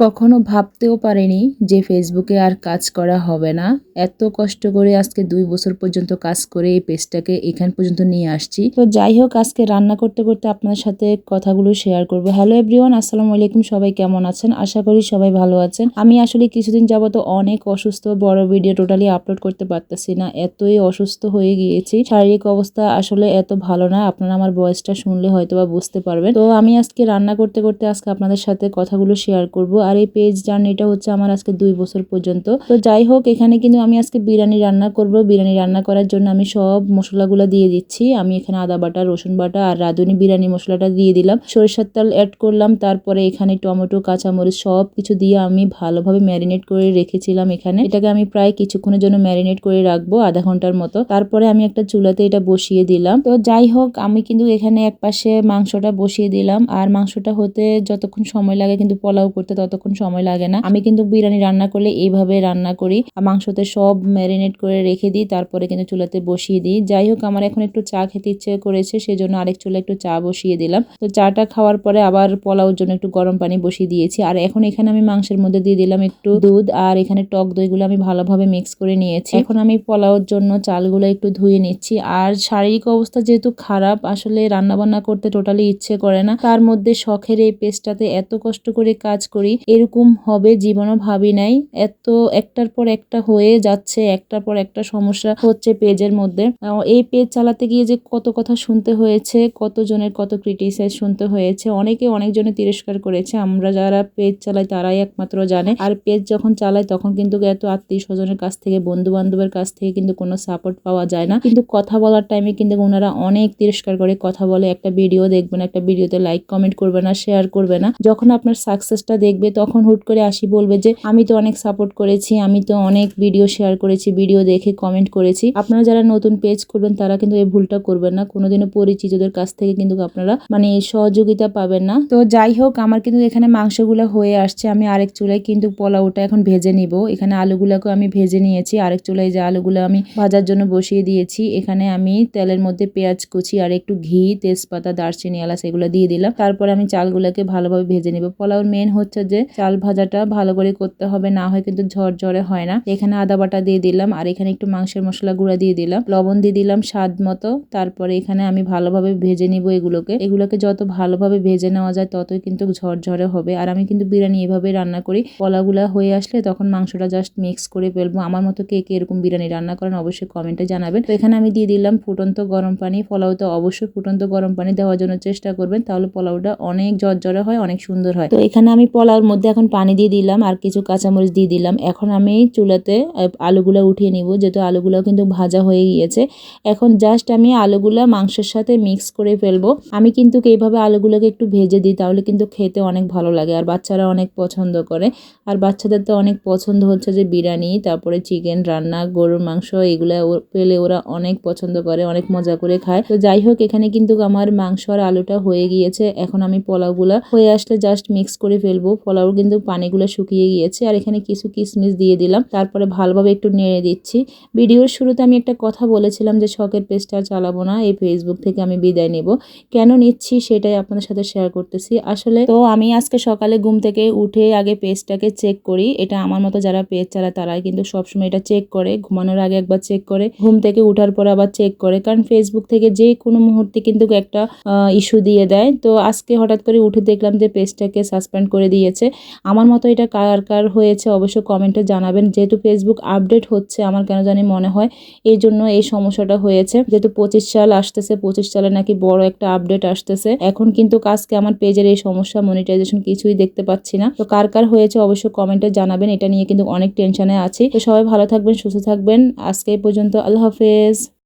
কখনো ভাবতেও পারিনি যে ফেসবুকে আর কাজ করা হবে না। এত কষ্ট করে আজকে দুই বছর পর্যন্ত কাজ করে এই পেজটাকে এখান পর্যন্ত নিয়ে আসছি। তো যাই হোক, আজকে রান্না করতে করতে আপনার সাথে কথাগুলো শেয়ার করব। হ্যালো এভরিওয়ান আসসালামু আলাইকুম। সবাই কেমন আছেন? আশা করি সবাই ভালো আছেন। আমি আসলে কিছুদিন যাবত অনেক অসুস্থ, বড় ভিডিও টোটালি আপলোড করতে পারতেছি না। এতই অসুস্থ হয়ে গিয়েছি। শারীরিক অবস্থা আসলে এত ভালো না। আপনারা আমার বয়সটা শুনলে হয়তো বা বুঝতে পারবেন। তো আমি আজকে রান্না করতে করতে আজকে আপনাদের সাথে কথাগুলো শেয়ার করব। আর এই পেজ জার্নিটা হচ্ছে আমার আজকে দুই বছর পর্যন্ত। তো যাই হোক, এখানে কিন্তু আমি আজকে বিরিয়ানি রান্না করব। বিরিয়ানি রান্না করার জন্য আমি সব মশলাগুলো দিয়ে দিচ্ছি। আমি এখানে আদা বাটা, রসুন বাটা আর রাঁধুনি বিরিয়ানি মশলাটা দিয়ে দিলাম। সরিষার তেল অ্যাড করলাম। তারপরে এখানে টমেটো, কাঁচামরিচ সব কিছু দিয়ে আমি ভালোভাবে ম্যারিনেট করে রেখেছিলাম এখানে। এটাকে আমি প্রায় কিছুক্ষণের জন্য ম্যারিনেট করে রাখব আধা ঘণ্টার মতো। তারপরে আমি একটা চুলাতে এটা বসিয়ে দিলাম। তো যাই হোক, আমি কিন্তু এখানে এক পাশে মাংসটা বসিয়ে দিলাম। আর মাংসটা হতে যতক্ষণ সময় লাগে কিন্তু পোলাও করতে, ততক্ষণ সময় লাগে না। আমি কিন্তু বিরিয়ানি রান্না করলে এইভাবে রান্না করি। মাংসতে সব ম্যারিনেট করে রেখে দিই, তারপরে কিন্তু চুলাতে বসিয়ে দিই। যাই হোক, আমার এখন একটু চা খেতে ইচ্ছে করেছে, সেজন্য আরেক চুলা একটু চা বসিয়ে দিলাম। তো চাটা খাওয়ার পরে আবার পোলাওর জন্য একটু গরম পানি বসিয়ে দিয়েছি। আর এখন এখানে আমি মাংসের মধ্যে দিয়ে দিলাম একটু দুধ, আর এখানে টক দইগুলো আমি ভালোভাবে মিক্স করে নিয়েছি। এখন আমি পোলাওর জন্য চালগুলো একটু ধুয়ে নিচ্ছি। আর শারীরিক অবস্থা যেহেতু খারাপ, আসলে রান্না বান্না করতে টোটালি ইচ্ছে করে না। তার মধ্যে শখের এই পেস্টটাতে এত কষ্ট করে কাজ করি এরকম হবে জীবনও ভাবি নাই। এত একটার পর একটা হয়ে যাচ্ছে, একটার পর একটা সমস্যা হচ্ছে পেজের মধ্যে। এই পেজ চালাতে গিয়ে যে কত কথা শুনতে হয়েছে, কতজনের কত ক্রিটিসাইজ শুনতে হয়েছে, অনেকে অনেকজনে তিরস্কার করেছে। আমরা যারা পেজ চালাই তারাই একমাত্র জানে। আর পেজ যখন চালাই তখন কিন্তু এত আত্মীয় স্বজনের কাছ থেকে বন্ধু বান্ধবের কাছ থেকে কিন্তু কোনো সাপোর্ট পাওয়া যায় না। কিন্তু কথা বলার টাইমে কিন্তু ওনারা অনেক তিরস্কার করে কথা বলে। একটা ভিডিও দেখবেন, একটা ভিডিওতে লাইক কমেন্ট করবে না শেয়ার করবে না। যখন আপনার সাকসেসটা দেখবে তখন হুট করে আসি বলবে যে, আমি তো অনেক সাপোর্ট করেছি, আমি তো অনেক ভিডিও শেয়ার করেছি ভিডিও দেখে কমেন্ট করেছি। আপনারা যারা নতুন পেজ করবেন তারা কিন্তু এই ভুলটা করবেন না। কোনোদিনও পরিচিতদের কাছ থেকে কিন্তু আপনারা মানে সহযোগিতা পাবেন না। তো যাই হোক, আমার কিন্তু এখানে মাংসগুলো হয়ে আসছে। আমি আরেক চুলায় কিন্তু পোলাওটা এখন ভেজে নিব। এখানে আলুগুলোকে আমি ভেজে নিয়েছি। আরেক চুলায় যে আলুগুলো আমি ভাজার জন্য বসিয়ে দিয়েছি, এখানে আমি তেলের মধ্যে পেঁয়াজ কুচি আর একটু ঘি, তেজপাতা, দারচিনি, এলাচ এগুলো দিয়ে দিলাম। তারপরে আমি চালগুলোকে ভালোভাবে ভেজে নিব। পোলাওর মেন হচ্ছে যে চাল ভাজাটা ভালো করে করতে হবে, না হয় কিন্তু ঝরঝরে হয় না। এখানে আদা বাটা দিয়ে দিলাম, আর এখানে একটু মাংসের মশলা গুঁড়া দিয়ে দিলাম। লবণ দিয়ে দিলাম স্বাদ মতো। তারপরে এখানে আমি ভালোভাবে ভেজে নিব এগুলোকে। এগুলোকে যত ভালোভাবে ভেজে নেওয়া যায়, ততই কিন্তু ঝরঝরে হবে। আর আমি কিন্তু বিরিয়ানি এভাবে রান্না করি। কলাগুলা হয়ে আসলে তখন মাংসটা জাস্ট মিক্স করে ফেলব। আমার মতো কে কে এরকম বিরিয়ানি রান্না করেন অবশ্যই কমেন্টে জানাবেন। তো এখানে আমি দিয়ে দিলাম ফুটন্ত গরম পানি। পোলাওতে অবশ্যই ফুটন্ত গরম পানি দেওয়ার জন্য চেষ্টা করবেন। তাহলে পোলাওটা অনেক ঝরঝরে হয়, অনেক সুন্দর হয়। তো এখানে আমি পোলাওর মধ্যে এখন পানি দিয়ে দিলাম আর কিছু কাঁচামরিচ দিয়ে দিলাম। এখন আমি চুলাতে আলুগুলো উঠিয়ে নিব, যেহেতু আলুগুলো কিন্তু ভাজা হয়ে গিয়েছে। এখন জাস্ট আমি আলুগুলো মাংসের সাথে মিক্স করে ফেলব। আমি কিন্তু এইভাবে আলুগুলোকে একটু ভেজে দিই, তাহলে কিন্তু খেতে অনেক ভালো লাগে আর বাচ্চারা অনেক পছন্দ করে। আর বাচ্চাদের তো অনেক পছন্দ হচ্ছে যে বিরিয়ানি, তারপরে চিকেন রান্না, গরুর মাংস, এগুলো পেলে ওরা অনেক পছন্দ করে, অনেক মজা করে খায়। তো যাই হোক, এখানে কিন্তু আমার মাংস আর আলুটা হয়ে গিয়েছে। এখন আমি পোলাওগুলো হয়ে আসলে জাস্ট মিক্স করে ফেলব। পোলাও কিন্তু পানিগুলো শুকিয়ে গিয়েছে আর এখানে কিছু কিশমিশ দিয়ে দিলাম। তারপরে ভালোভাবে একটু নেড়ে দিচ্ছি। ভিডিওর শুরুতে আমি একটা কথা বলেছিলাম যে শখের পেজটা চালাবো না, এই ফেসবুক থেকে আমি বিদায় নেব। কেন নিচ্ছি সেটাই আপনাদের সাথে শেয়ার করতেছি। আসলে তো আমি আজকে সকালে ঘুম থেকে উঠে আগে পেজটাকে চেক করি। এটা আমার মতো যারা পেজ চালায় তারাই কিন্তু সবসময় এটা চেক করে। ঘুমানোর আগে একবার চেক করে। ঘুম থেকে উঠার পর আবার চেক করে। কারণ ফেসবুক থেকে যে কোনো মুহূর্তে কিন্তু একটা ইস্যু দিয়ে দেয়। তো আজকে হঠাৎ করে উঠে দেখলাম যে পেজটাকে সাসপেন্ড করে দিয়েছে। আমার মতো এটা কার কার হয়েছে অবশ্যই কমেন্টে জানাবেন। যেহেতু ফেসবুক আপডেট হচ্ছে, আমার কেন জানি মনে হয় এই জন্য এই সমস্যাটা হয়েছে। যেহেতু পঁচিশ সাল আসতেছে, পঁচিশ সালে নাকি বড় একটা আপডেট আসতেছে। এখন কিন্তু কাজকে আমার পেজের এই সমস্যা মনিটাইজেশন কিছুই দেখতে পাচ্ছি না। তো কার কার হয়েছে অবশ্যই কমেন্টে জানাবেন, এটা নিয়ে কিন্তু অনেক টেনশনে আছি। তো সবাই ভালো থাকবেন, সুস্থ থাকবেন। আজকে এই পর্যন্ত, আল্লাহ হাফেজ।